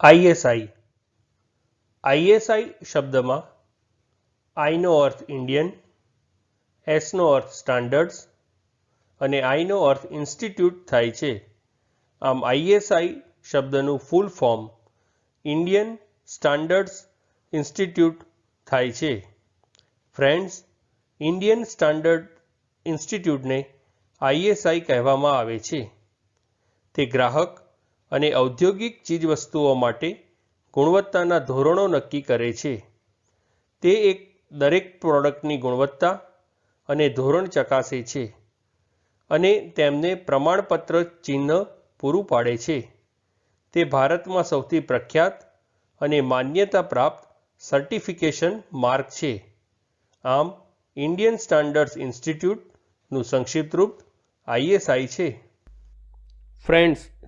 ISI ISI શબ્દમાં આઈનો અર્થ Indian એસનો અર્થ standards અને આઈનો અર્થ institute થાય છે. આમ આઈએસઆઈ શબ્દનું full form Indian standards institute થાય છે. ફ્રેન્ડ્સ ઇન્ડિયન સ્ટાન્ડર્ડ ઇન્સ્ટિટ્યૂટને આઈએસઆઈ કહેવામાં આવે છે. તે ગ્રાહક અને ઔદ્યોગિક ચીજવસ્તુઓ માટે ગુણવત્તાના ધોરણો નક્કી કરે છે. તે એક દરેક પ્રોડક્ટની ગુણવત્તા અને ધોરણ ચકાસે છે અને તેમને પ્રમાણપત્ર ચિહ્ન પૂરું પાડે છે. તે ભારતમાં સૌથી પ્રખ્યાત અને માન્યતા પ્રાપ્ત સર્ટિફિકેશન માર્ક છે. આમ ઇન્ડિયન સ્ટાન્ડર્ડ્સ ઇન્સ્ટિટ્યૂટનું સંક્ષિપ્ત રૂપ આઈએસઆઈ છે. ફ્રેન્ડ્સ